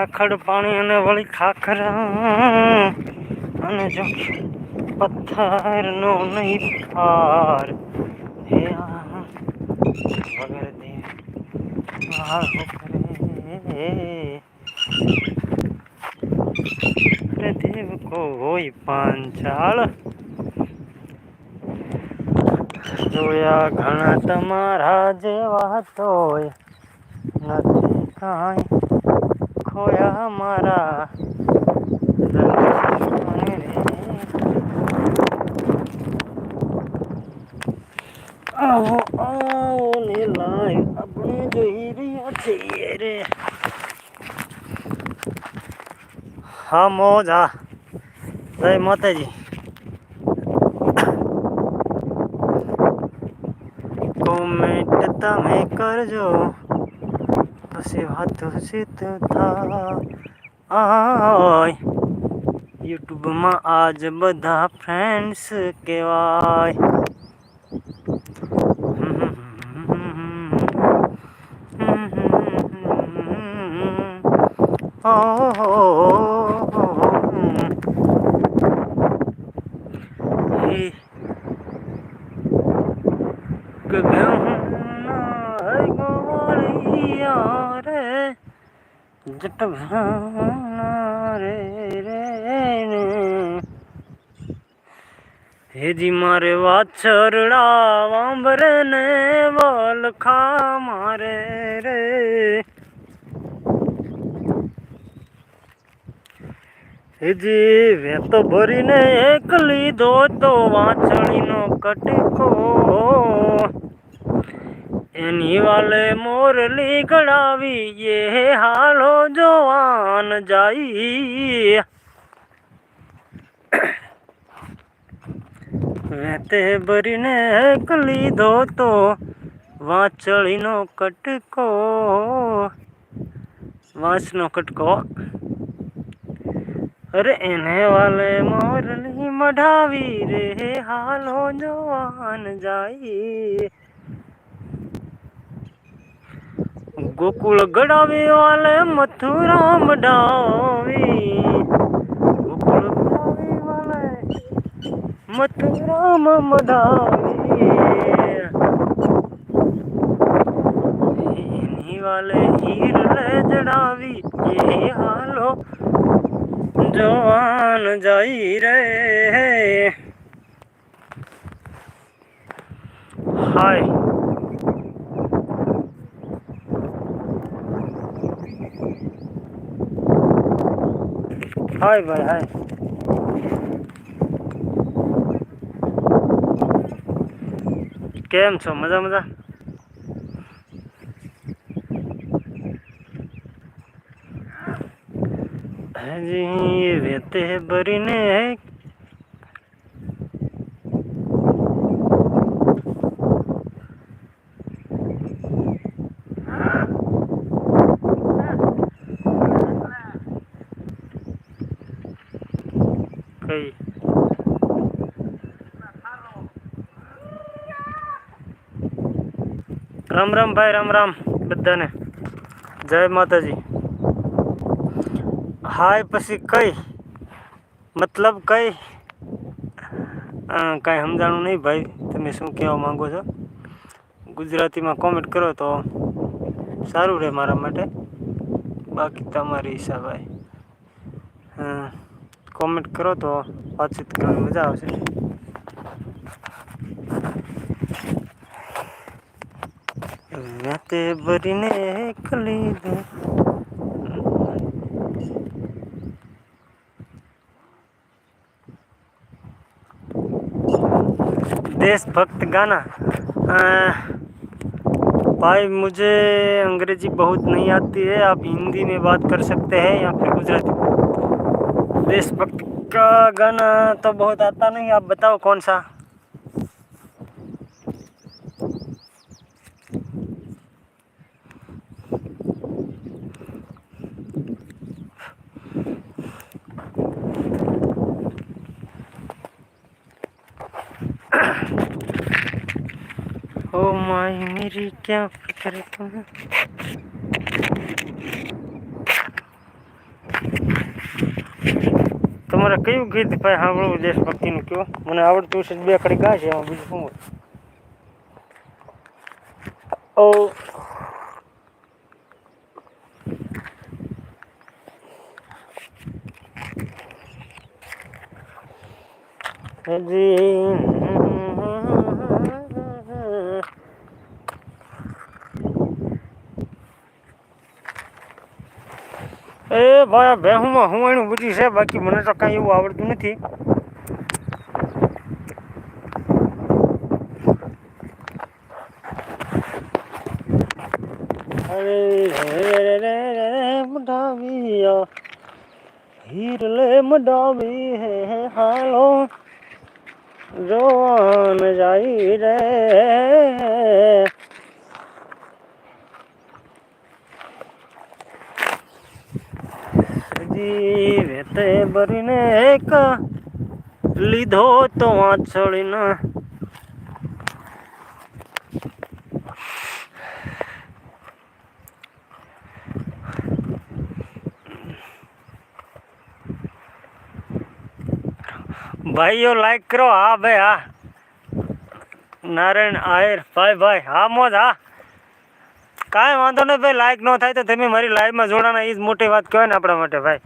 આખડ પાણી અને વળી ખાખરા અને જો પથ્થર નો નહીં પાર વગર દે આહો કરે રે દેવ કોઈ પાંચાળ. જોયા ઘણા તમારા જેવા તોય નથી કાંઈ. ખોયા મારા આવો આવો, ને લાય આપણે જોઈ રહ્યા છીએ રે. હા, મોજા. જય માતાજી. કોમેન્ટ તમે કરજો. પછી વાતો સિદ્ધ થાય આય યુટ્યુબમાં આજ બધા ફ્રેન્ડ્સ કહેવાય Hey. ગગનના ગોળિયા રે જટ ભાના રે રે ને. હેજી મારે વાછરડા વાંભરે ને વલખા મારે, રે. હેજી વેતો ભરીને એક લીધો તો વાંછણીનો કટકો. એની વાલે મોરલી ગળાવી એ હાલો જોવાન જાય વેતે ભરીને એક લીધો તો વાંચળીનો કટકો. વાંસનો કટકો. અરે એને વાલે મોરલી મઢાવી રે. હાલો જોવાન જાય ગોકુળ ગડાવે વાલે મથુરા મઢાવી ગોકુળ ગડાવે વાલે મથુરા મઢાવી એની વાલે હીર લે જડાવી એ હાલો જવાન જઈ રે. હાય. હાય ભાઈ હાય. કેમ છો? મજા મજા? હજી વેતે ભરીને થઈ રમ રામ ભાઈ, રમ રામ બધાને. જય માતાજી. હાય પછી કઈ? મતલબ કઈ? કાંઈ સમજાણું નહીં ભાઈ. તમે શું કહેવા માગો છો? ગુજરાતીમાં કોમેન્ટ કરો તો સારું રહે મારા માટે. બાકી તમારી ઈચ્છા ભાઈ હા કોમેન્ટ કરો તો વાતચીત કરવાની મજા આવશે રાતે ભરીને કલી દે देशभक्त गाना अ, भाई मुझे अंग्रेजी बहुत नहीं आती है आप हिंदी में बात कर सकते हैं या फिर गुजराती देशभक्त का गाना तो बहुत आता नहीं आप बताओ कौन सा ओ माई मेरी क्या फिक्र है તમારે કયું ગીત ભાઈ સાંભળવું દેશભક્તિનું કયો? મને આવડતું છે બે કડી ગાય છે એમાં બીજું શું હોય? ઓ. હજી એ ભાઈ આ હું એનું બધી છે, બાકી મને તો કાંઈ એવું આવડતું નથી. હીર હીરલે મડાવી હે, હાલો. જોવાન જાય રે. જીવે ભરીને એક લીધો તો વાંચળીને ભાઈઓ લાઈક કરો. હા ભાઈ, હા. નારાયણ આયર ભાઈ ભાઈ, હા મોજ, હા. કાંઈ વાંધો નહીં ભાઈ લાઈક ન થાય તો તમે મારી લાઈવમાં જોડાના એ જ મોટી વાત કહેવાય ને આપણા માટે ભાઈ.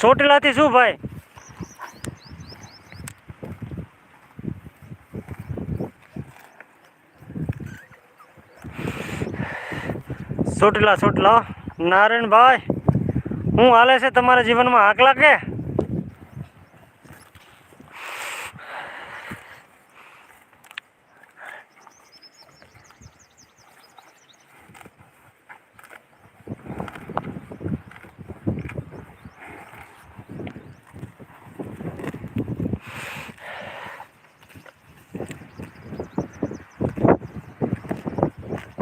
ચોટીલાથી શું ભાઈ? ચોટીલા, ચોટલા. નારાયણભાઈ, હું હાલે છે તમારા જીવનમાં આકલા કે?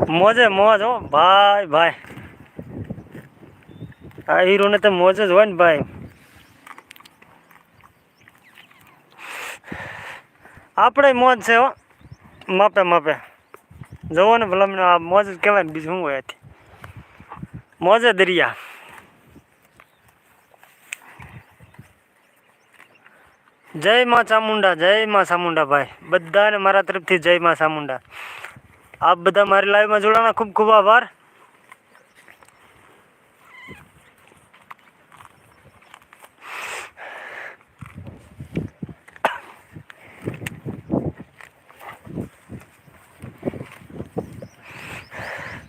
મોજે, મોજ હો. ભાઈ ભાઈ. આ હીરોને તો મોજ જ હોય ને ભાઈ. આપણે મોજ છે હો. માપે માપે. જોવો ને ભલામણ, આ મોજ જ કહેવાય ને બીજું શું હોય મોજે દરિયા. જય માં ચામુંડા, જય માં ચામુંડા ભાઈ. બધાને મારા તરફથી જય માં ચામુંડા. આપ બધા મારી લાઈવમાં જોડાના ખૂબ ખૂબ આભાર.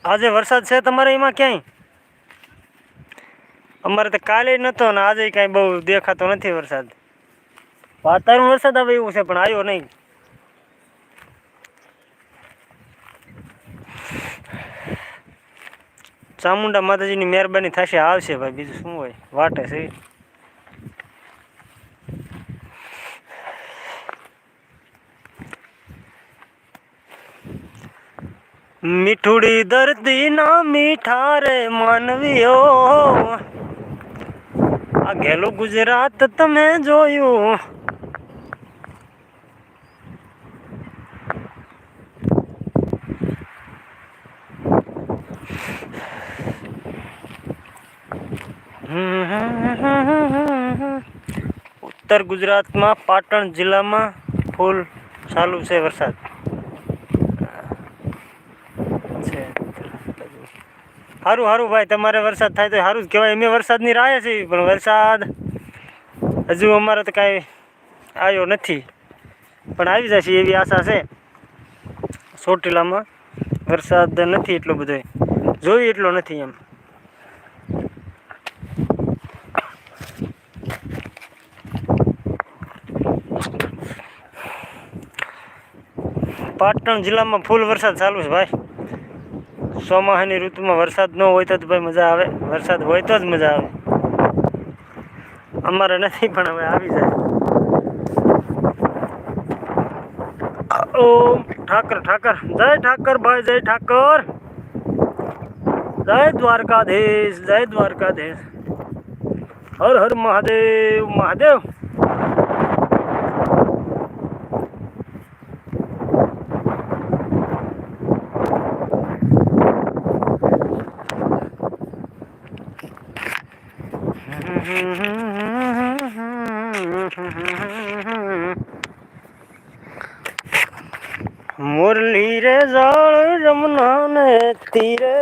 આજે વરસાદ છે તમારે એમાં ક્યાંય? અમારે તો કાલે નહોતો ને આજે કાંઈ બહુ દેખાતો નથી વરસાદ. વાતાવરણ વરસાદ આવે એવું છે, પણ આવ્યો નહીં. ચામુંડા માતાજીની મહેરબાની થશે, આવશે ભાઈ, બીજું શું હોય? વાટે છે. મીઠુડી દર્દી ના મીઠા રે માનવીઓ. આ ઘેલું ગુજરાત તમે જોયું. ઉત્તર ગુજરાતમાં પાટણ જિલ્લામાં ફૂલ ચાલુ છે વરસાદ. સારું સારું ભાઈ, તમારે વરસાદ થાય તો સારું જ કહેવાય. અમે વરસાદની રાહ છીએ, પણ વરસાદ હજુ અમારે તો કાંઈ આવ્યો નથી. પણ આવી જશે એવી આશા છે. ચોટીલામાં વરસાદ નથી એટલો બધો જોઈએ એટલો નથી એમ. પાટણ જિલ્લામાં ફૂલ વરસાદ ચાલુ છે ભાઈ. ચોમાસાની ઋતુમાં વરસાદ ન હોય તો જ ભાઈ મજા આવે. વરસાદ હોય તો જ મજા આવે. અમારે નથી, પણ હવે આવી જાય. ઓમ, ઠાકર ઠાકર. જય ઠાકર ભાઈ, જય ઠાકર. જય દ્વારકાધીશ જય દ્વારકાધીશ. હર હર મહાદેવ મહાદેવ. મુરલી રે જળ જમના ને તીરે.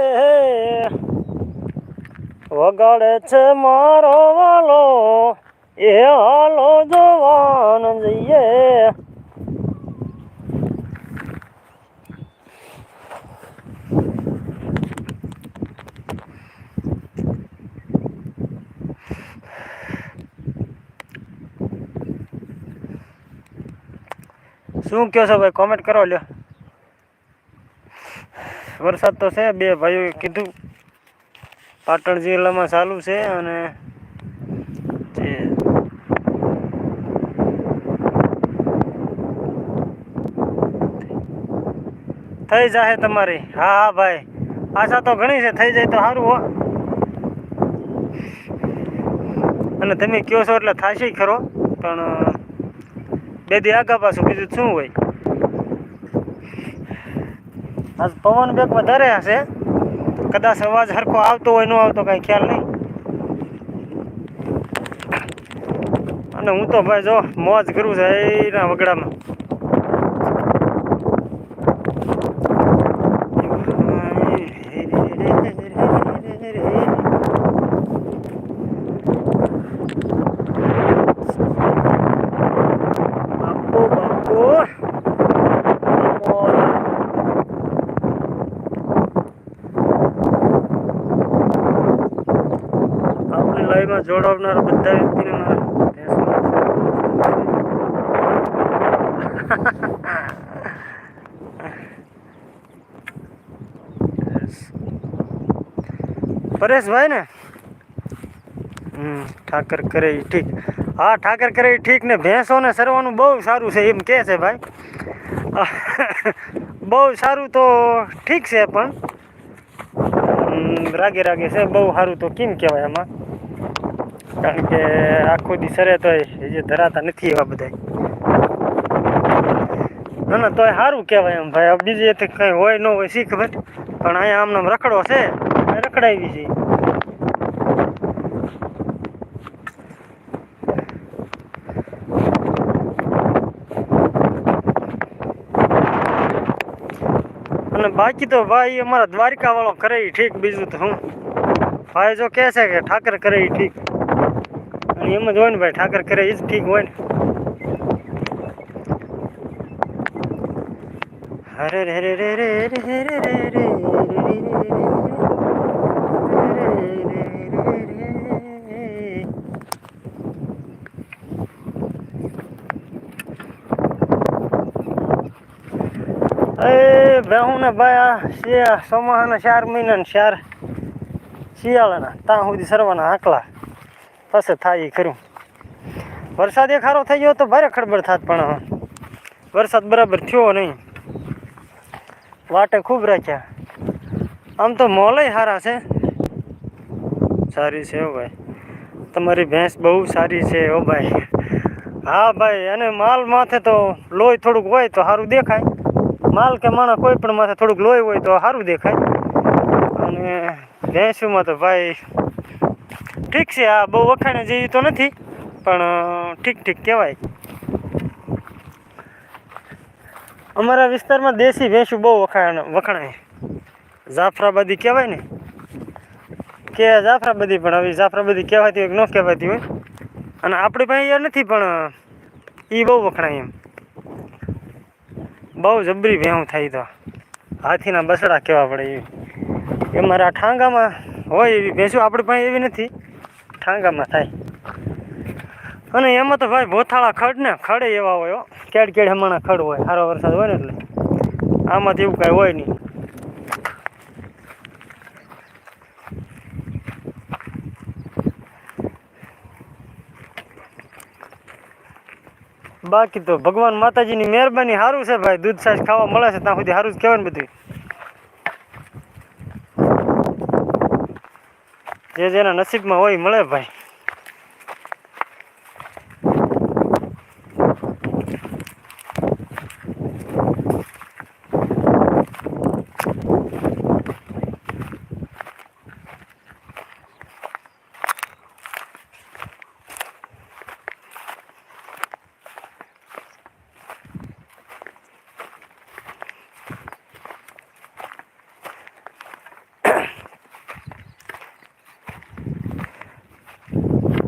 વગાડે છે મારો વાલો એ હાલો જવાન જઈએ. શું કહો છો ભાઈ? કોમેન્ટ કરો લ્યો. વરસાદ તો છે, બે ભાઈઓએ કીધું. પાટણ જિલ્લામાં ચાલુ છે અને થઈ જશે તમારી. હા હા, ભાઈ. આશા તો ઘણી છે, થઈ જાય તો સારું હો. અને તમે કહો છો એટલે થશે ખરો, પણ બે દી આગા પાછું બીજું શું હોય? આજ પવન બેગ વધારે હશે. કદાચ અવાજ હરખો આવતો હોય, ન આવતો કાંઈ ખ્યાલ નહીં. અને હું તો ભાઈ જો મોજ કરું છું એના વગડામાં બાપુ બાપુ બાપુ. આપણી લાઈવમાં જોડાવનાર બધા વ્યક્તિને પરેશભાઈ ને ઠાકર કરે ઠીક. હા, ઠાકર કરે ઠીક ને ભેંસોને સરવાનું બહુ સારું છે એમ કહે છે ભાઈ. બહુ સારું તો ઠીક છે પણ. રાગે રાગે છે, બહુ સારું તો કેમ કહેવાય આમાં? કારણ કે આખો દી સરે તોય એ જે ધરાતા નથી એવા બધા ના ના, તોય સારું કહેવાય એમ ભાઈ. હવે બીજી એથી કંઈ હોય, ન હોય શી ખબર પણ અહીંયા આમને આમ રખડો છે, એ રખડાવી છે. અને બાકી તો ભાઈ અમારા દ્વારકા વાળો કરે ઈ ઠીક, બીજું તો હું ભાઈ જો કહે છે કે ઠાકર કરે ઈ ઠીક. અને એમ જ હોય ને ભાઈ ઠાકર કરે એ જ ઠીક હોય ને હરે રે રે રે રે રે રે રે રે રે એ બેહું ને ભાઈ આ ચોમાસાના ચાર મહિના ને ચાર શિયાળાના ત્યાં સુધી સરવાના આકલા પછી થાય એ ખરું. વરસાદ એ ખારો થઈ ગયો તો ભારે ખડબડ થાત પણ વરસાદ બરાબર થયો નહીં. વાટે ખૂબ રાખ્યા. આમ તો મોલય સારા છે. સારી છે હો ભાઈ. તમારી ભેંસ બહુ સારી છે હો ભાઈ. હા ભાઈ, અને માલ માથે તો લોહી થોડુંક હોય તો સારું દેખાય. માલ કે માણસ કોઈ પણ માથે થોડુંક લોહી હોય તો સારું દેખાય. અને ભેંસુમાં તો ભાઈ ઠીક છે, આ બહુ વખાણે જેવી તો નથી, પણ ઠીક ઠીક કહેવાય. અમારા વિસ્તારમાં દેશી ભેંસું બહુ વખાણ, વખણાય. જાફરાબાદી કહેવાય ને? કે જાફરાબાદી, પણ હવે જાફરાબાદી કહેવાતી હોય કે ન કહેવાતી હોય? અને આપણી પાસે અહીંયા નથી, પણ એ બહુ વખણાય એમ. બહુ જબરી ભેહું થાય તો. હાથીના બસડા કહેવા પડે એ મારા ઠાંગામાં હોય એવી ભેંસું આપણી પાસે એવી નથી. ઠાંગામાં થાય. અને એમાં તો ભાઈ ભોથાળા ખડ ને, ખડે એવા હોય કેડ કેડ હમણાં ખડ હોય સારો વરસાદ હોય ને એટલે. આમાંથી એવું કાંઈ હોય નહીં. બાકી તો ભગવાન માતાજીની મહેરબાની સારું છે ભાઈ. દૂધ છાશ ખાવા મળે છે, ત્યાં સુધી સારું જ કહેવાય ને બધું જે જેના નસીબમાં હોય મળે ભાઈ.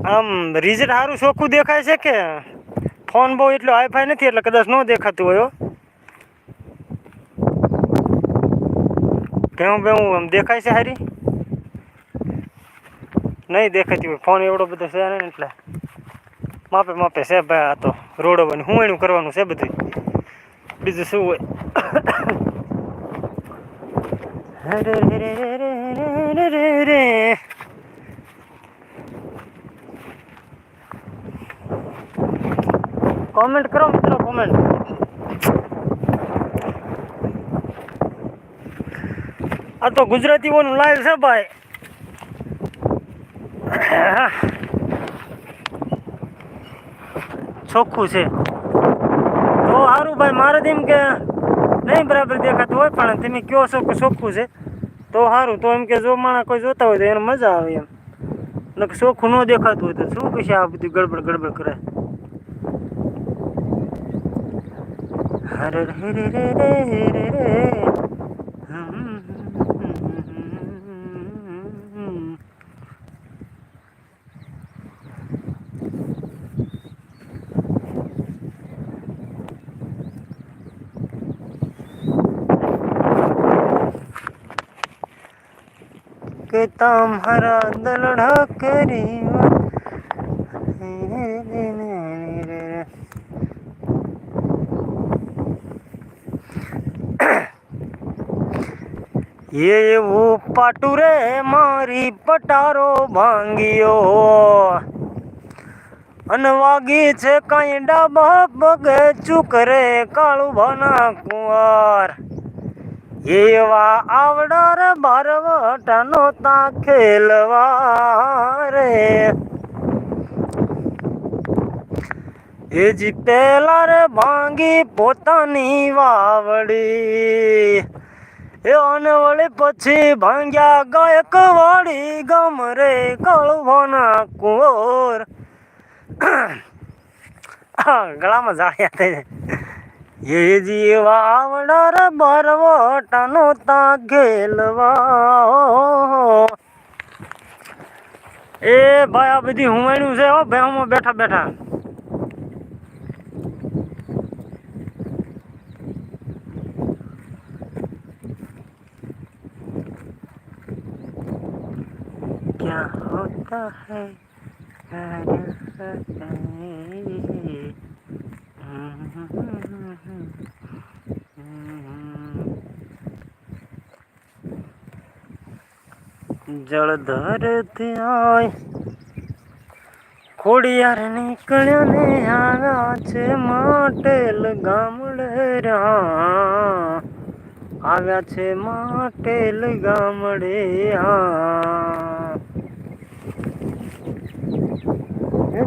આમ રિઝલ્ટ સારું ચોખ્ખું દેખાય છે કે? ફોન બહુ એટલો હાઈફાઈ નથી, એટલે કદાચ ન દેખાતું હોય ભેવું ભેવું આમ દેખાય છે હારી? નહીં દેખાતી હોય. ફોન એવડો બધો છે ને એટલે. માપે માપે છે ભાઈ આ તો રોડો બને હું એનું કરવાનું છે બધું બીજું શું હોય? રે રે રે રે રે રે કોમેન્ટ કરો મિત્રો કોમેન્ટ આ તો ગુજરાતીઓનું લાઈવ છે ભાઈ. ચોખ્ખું છે. તો સારું ભાઈ, મારે એમ કે નહીં બરાબર દેખાતું હોય, પણ તમે કયો છો કે ચોખ્ખું છે? તો સારું તો એમ કે જો માણસ કોઈ જોતા હોય તો એને મજા આવે એમ. નકર ચોખ્ખું ન દેખાતું હોય તો શું કહેશે આ બધું ગડબડ ગડબડ કરે? के ताम हरा दल करी એવું પાટું રે, મારી પટારો ભાંગ્યો. અને વાગી છે કાંઈ ડાબા પગે ચૂકરે કાળુ ભાના કુંવર. એવા આવડાર બારવટાનો તા ખેલવા રે એજી પેલા રે ભાંગી પોતાની વાવડી. એ અનવળી પછી ભાંગ્યા ગાયક વાળી ગમ રે કળવાના કુંવર ગળામાં જાળ્યા થઈ એ જીવા આવડાર બરવટાનો તા ઘેલવા એ ભાઈ આ બધી હુંવાણ્યું છે હો, બેહમાં બેઠા બેઠા. है જળધર ત્યાં. ખોડિયાર નીકળ્યા ને આવ્યા છે માટેલ ગામડે રા આવ્યા છે માટેલ ગામડે આ.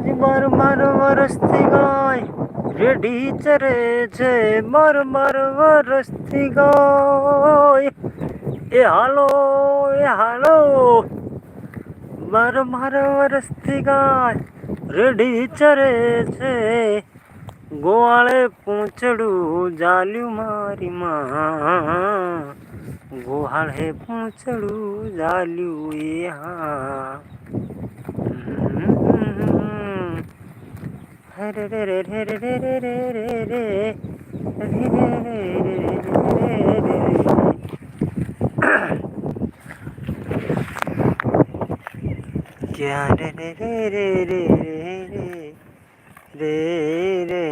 હજી બાર બાર વર્ષથી ગાય. રેડી ચરે છે બાર બાર વર્ષથી ગાય. એ હાલો એ હાલો. બાર બાર વર્ષથી ગાય. રેડી ચરે છે. ગોવાળે પૂંછડું જાલ્યું મારી માં. ગોહાળે પૂંછડું જાલ્યું એ હા. ક્યાં રે રે રે રે રે રે રે રે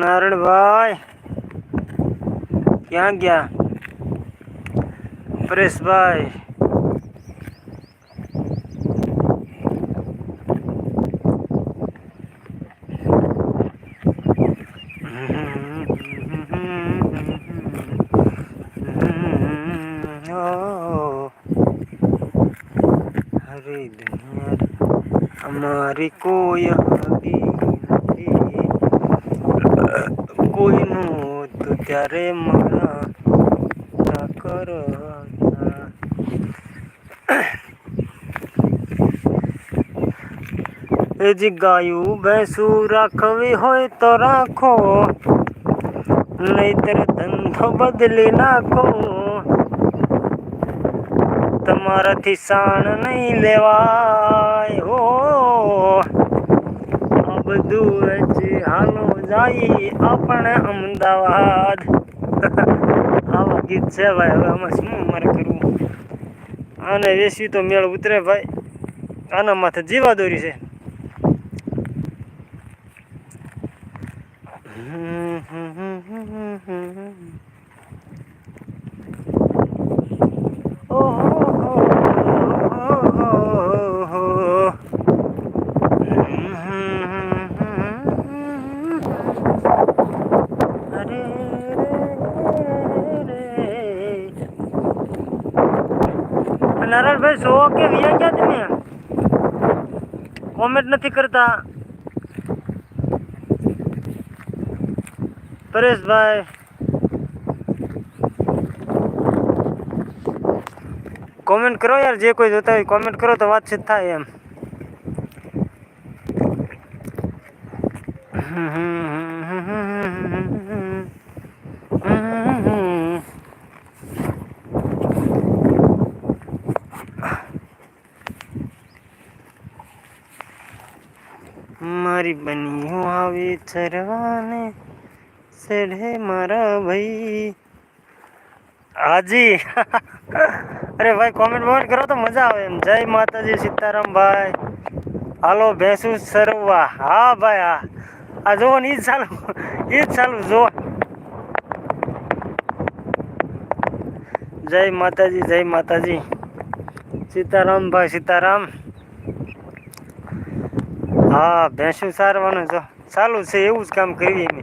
નારણભાઈ ક્યાં ગયા? પરેશભાઈ ઓ હરે અમારી કોઈ કોઈનું તો ત્યારે મારા ના હતા. એ જ ગાયું ભેંસું રાખવી હોય તો રાખો, નહીતર ધંધો બદલી નાખો. તમારાથી સાણ નહીં લેવાય. હો છે હાલો જાય આપણે અમદાવાદ. આવા ગીત છે ભાઈ, હવે આમાં શું મારે કરવું? આને વેસી તો મેળ ઉતરે ભાઈ. આના માથે જીવા દોરી છે. નારાયણભાઈ સો કે વિયા ક્યાં તમે કોમેન્ટ નથી કરતા? પરેશભાઈ. કોમેન્ટ કરો યાર, જે કોઈ જોતા હોય કોમેન્ટ કરો તો વાતચીત થાય એમ. મારી બની હું આવી ચરવાને સેઢે મારા ભાઈ. હાજી. અરે ભાઈ કોમેન્ટ બોમેન્ટ કરો તો મજા આવે એમ. જય માતાજી સીતારામ ભાઈ. હાલો, ભેંસું સરવા હા ભાઈ, હા. આ જુઓ ને, ઈ જ ચાલુ, ઈ જ ચાલુ, જુઓ. જય માતાજી જય માતાજી. સીતારામ ભાઈ, સીતારામ. હા, ભેંસું સારવાનું જો. ચાલુ છે, એવું જ કામ કરીએ અમે.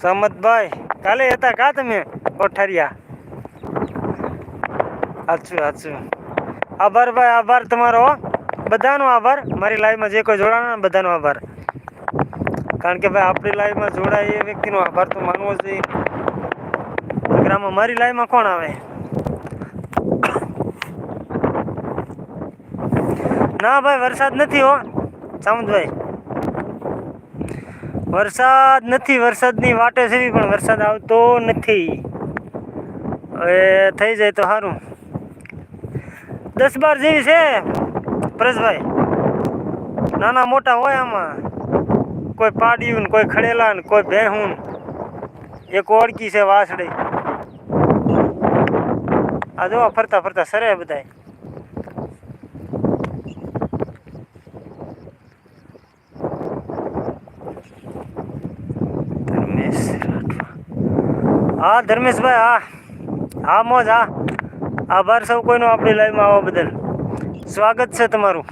સમતભાઈ, કાલે હતા કા તમે? કોઠારિયા. સાચું સાચું. આભાર ભાઈ, આભાર તમારો, હો. બધાનો આભાર. મારી લાઈવમાં જે કોઈ જોડાણા ને બધાનો આભાર. કારણ કે ભાઈ, આપણી લાઈવમાં જોડાય એ વ્યક્તિનો આભાર તો માનવો જ જોઈએ. નકર આમાં મારી લાઈવમાં કોણ આવે? ના ભાઈ, વરસાદ નથી હો. સામંતભાઈ વરસાદ નથી, વરસાદની વાટે છે પણ વરસાદ આવતો નથી. હવે થઈ જાય તો સારું દસ બાર જેવી છે, પરેશભાઈ. નાના મોટા હોય આમાં. કોઈ પાડ્યું ને કોઈ ખડેલા ને કોઈ ભેહું એક ઓળકી છે વાસડી આ જોવા ફરતા ફરતા સરે બધાય. હા, ધર્મેશભાઈ, હા. હા, મોજ, હા. આભાર સૌ કોઈનો આપણી લાઈવમાં આવવા બદલ. સ્વાગત છે તમારું.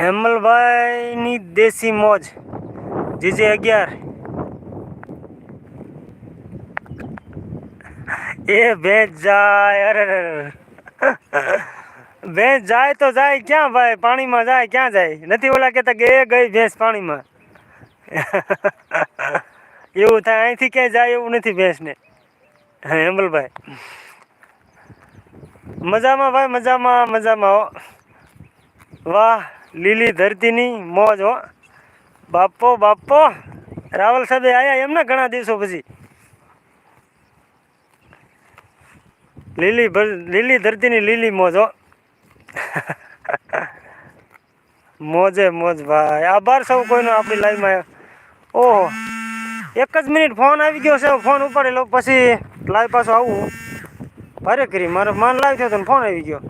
હેમલભાઈની દેશી મોજ, જીજે અગિયાર. એ ભેંસ જાય, અરે. ભેંસ જાય તો જાય ક્યાં ભાઈ? પાણીમાં જાય, ક્યાં જાય? નથી ઓલા કહેતા કે એ ગઈ ભેંસ પાણીમાં. એવું થાય, અહીંથી ક્યાંય જાય એવું નથી ભેંસને. હા હેમલભાઈ મજામાં ભાઈ, મજામાં મજામાં હો. વાહ, લીલી ધરતીની મોજ હો. બાપો બાપો. રાવલ સાહેબે આવ્યા એમ ને ઘણા દિવસો પછી? લીલી લીલી ધરતીની લીલી મોજો મોજે મોજ, ભાઈ. આભાર સૌ કોઈનો આપણી લાઈવમાં. ઓહો. એક જ મિનિટ ફોન આવી ગયો છે, ફોન ઉપાડી લો પછી લાઈવ પાછો આવું. ભારે કરી, મારો માન લાઈવ થયો તો ફોન આવી ગયો.